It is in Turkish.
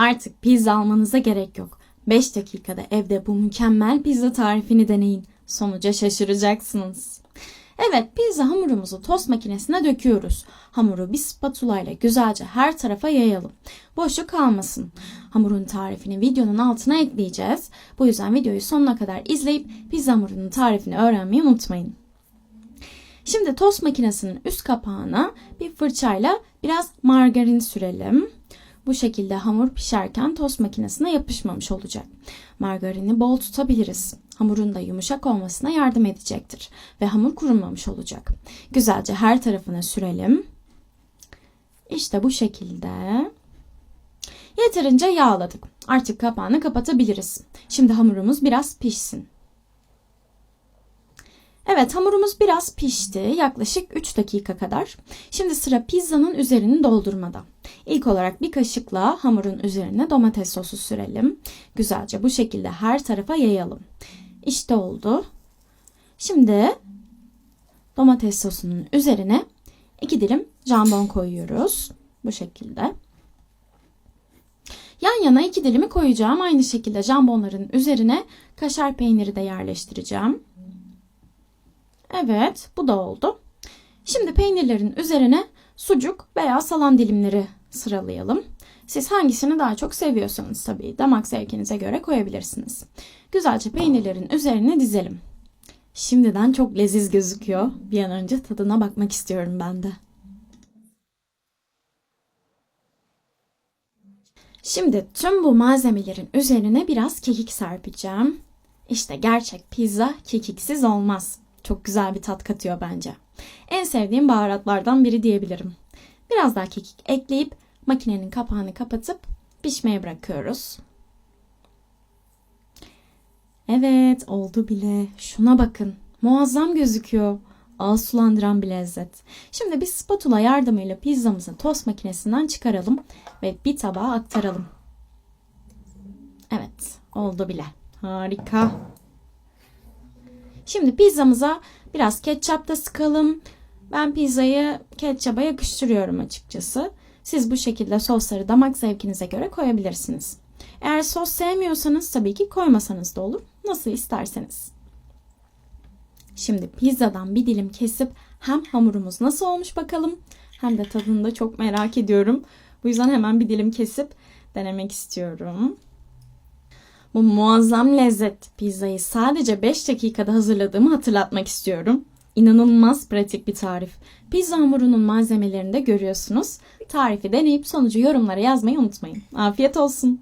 Artık pizza almanıza gerek yok. 5 dakikada evde bu mükemmel pizza tarifini deneyin. Sonuca şaşıracaksınız. Evet pizza hamurumuzu tost makinesine döküyoruz. Hamuru bir spatula ile güzelce her tarafa yayalım. Boşluk kalmasın. Hamurun tarifini videonun altına ekleyeceğiz. Bu yüzden videoyu sonuna kadar izleyip pizza hamurunun tarifini öğrenmeyi unutmayın. Şimdi tost makinesinin üst kapağına bir fırçayla biraz margarin sürelim. Bu şekilde hamur pişerken tost makinesine yapışmamış olacak. Margarini bol tutabiliriz. Hamurun da yumuşak olmasına yardım edecektir ve hamur kurulmamış olacak. Güzelce her tarafına sürelim. İşte bu şekilde. Yeterince yağladık. Artık kapağını kapatabiliriz. Şimdi hamurumuz biraz pişsin. Evet hamurumuz biraz pişti. Yaklaşık 3 dakika kadar. Şimdi sıra pizzanın üzerini doldurmada. İlk olarak bir kaşıkla hamurun üzerine domates sosu sürelim. Güzelce bu şekilde her tarafa yayalım. İşte oldu. Şimdi domates sosunun üzerine 2 dilim jambon koyuyoruz. Bu şekilde. Yan yana iki dilimi koyacağım. Aynı şekilde jambonların üzerine kaşar peyniri de yerleştireceğim. Evet, bu da oldu. Şimdi peynirlerin üzerine sucuk veya salam dilimleri sıralayalım. Siz hangisini daha çok seviyorsanız tabii damak zevkinize göre koyabilirsiniz. Güzelce peynirlerin üzerine dizelim. Şimdiden çok leziz gözüküyor. Bir an önce tadına bakmak istiyorum ben de. Şimdi tüm bu malzemelerin üzerine biraz kekik serpeceğim. İşte gerçek pizza kekiksiz olmaz. Çok güzel bir tat katıyor bence. En sevdiğim baharatlardan biri diyebilirim. Biraz daha kekik ekleyip makinenin kapağını kapatıp pişmeye bırakıyoruz. Evet oldu bile. Şuna bakın. Muazzam gözüküyor. Ağız sulandıran bir lezzet. Şimdi bir spatula yardımıyla pizzamızı tost makinesinden çıkaralım ve bir tabağa aktaralım. Evet oldu bile. Harika. Şimdi pizzamıza biraz ketçap da sıkalım. Ben pizzayı ketçaba yakıştırıyorum açıkçası. Siz bu şekilde sosları damak zevkinize göre koyabilirsiniz. Eğer sos sevmiyorsanız tabii ki koymasanız da olur. Nasıl isterseniz. Şimdi pizzadan bir dilim kesip hem hamurumuz nasıl olmuş bakalım hem de tadını da çok merak ediyorum. Bu yüzden hemen bir dilim kesip denemek istiyorum. Bu muazzam lezzet pizzayı sadece 5 dakikada hazırladığımı hatırlatmak istiyorum. İnanılmaz pratik bir tarif. Pizza hamurunun malzemelerini de görüyorsunuz. Tarifi deneyip sonucu yorumlara yazmayı unutmayın. Afiyet olsun.